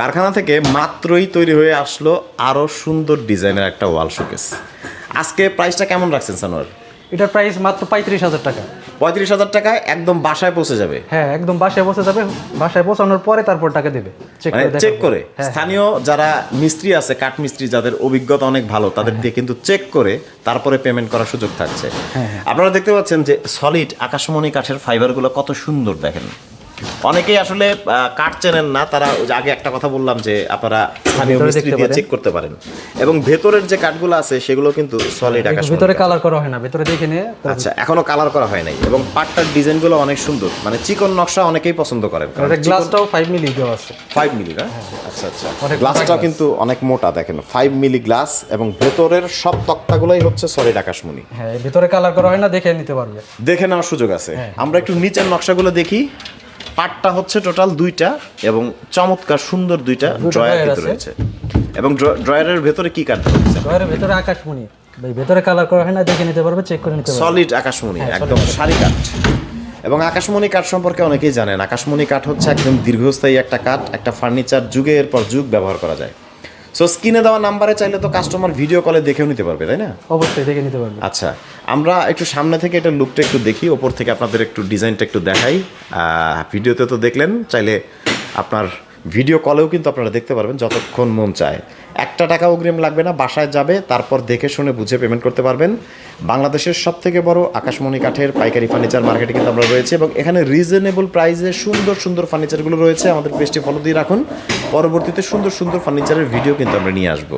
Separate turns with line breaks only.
কারখানা থেকে মাত্রই তৈরি হয়ে আসলো আরও সুন্দর ডিজাইনের একটা ওয়াল শোকেস। আজকে প্রাইসটা কেমন রাখছেন সানোয়ার?
এটার প্রাইস মাত্র পঁয়ত্রিশ হাজার টাকা।
পঁয়ত্রিশ হাজার টাকায় একদম বাসায় পৌঁছে যাবে?
হ্যাঁ একদম বাসায় বসে যাবে। বাসায় পৌঁছানোর পরে তারপর টাকা দেবে। চেক
মানে
করে।
করে।
হ্যাঁ
স্থানীয় যারা মিস্ত্রি আছে কাঠ মিস্ত্রি যাদের অভিজ্ঞতা অনেক ভালো তাদের দিয়ে কিন্তু চেক করে তারপরে পেমেন্ট করার সুযোগ থাকছে।
হ্যাঁ,
আপনারা দেখতে পাচ্ছেন যে সলিড আকাশমণি কাঠের ফাইবারগুলো কত সুন্দর দেখেন। অনেকেই আসলে কাঠ চেনেন না তারা আগে একটা কথা বললাম যে আপনারা স্থানীয় মিস্ত্রি দিয়ে চেক করতে পারেন। এবং ভেতরের যে কাঠগুলো আছে সেগুলো কিন্তু সলিড আকাশমণি
ভিতরে কালার করা হয় না ভিতরে দেখে নিয়ে
আচ্ছা এখনও কালার করা হয় নাই। এবং পাটটার ডিজাইনগুলো অনেক সুন্দর। মানে চিকন নকশা অনেকেই পছন্দ করেন কারণ
এটা গ্লাসটাও ফাইভ মিলি দেওয়া আছে।
ফাইভ মিলি না? আচ্ছা আচ্ছা।
অনেক
গ্লাসটাও কিন্তু অনেক মোটা দেখেন। ফাইভ মিলি গ্লাস এবং ভেতরের সব তক্তাগুলোই হচ্ছে সলিড আকাশমণি।
হ্যাঁ ভিতরে কালার করা হয় না দেখে নিতে পারবে।
দেখে নেওয়ার সুযোগ আছে।
হ্যাঁ।
আমরা একটু নিচের নকশাগুলো দেখি। পাটটা হচ্ছে টোটাল দুইটা এবং চমৎকার সুন্দর দুইটা ড্রয়ার কিন্তু। রয়েছে। এবং ড্রয়ারের ভেতরে কি কাঠ রয়েছে?
ড্রয়ারের ভিতরে আকাশমণি। ভাই ভেতরে কালার করা হয় না দেখে নিতে পারবে চেক করে নিতে পারবে।
সলিড আকাশমণি
হ্যাঁ,
একদম সারি কাঠ। এবং আকাশমণি কাঠ সম্পর্কে অনেকেই জানেন। আকাশমণি কাঠ হচ্ছে একদম দীর্ঘস্থায়ী একটা কাঠ একটা ফার্নিচার যুগের পর যুগ ব্যবহার করা যায়। সো স্ক্রিনে দেওয়া নাম্বারে চাইলে তো কাস্টমার ভিডিও কলে দেখেও নিতে পারবে তাই না?
অবশ্যই দেখে নিতে পারবে।
আচ্ছা আমরা একটু সামনে থেকে এটা লুকটা একটু দেখি ওপর থেকে আপনাদের একটু ডিজাইনটা একটু দেখাই। ভিডিওতে তো দেখলেন চাইলে আপনার ভিডিও কলেও কিন্তু আপনারা দেখতে পারবেন যতক্ষণ মন চায়। একটা টাকা অগ্রিম লাগবে না, বাসায় যাবে, তারপর দেখে শুনে বুঝে পেমেন্ট করতে পারবেন। বাংলাদেশের সব থেকে বড় আকাশমণি কাঠের পাইকারি ফার্নিচার মার্কেটে কিন্তু আমরা রয়েছে এবং এখানে রিজনেবল প্রাইসে সুন্দর সুন্দর ফার্নিচারগুলো রয়েছে। আমাদের পেজটি ফলো দিয়ে রাখুন। পরবর্তীতে সুন্দর সুন্দর ফার্নিচারের ভিডিও কিন্তু আমরা নিয়ে আসব।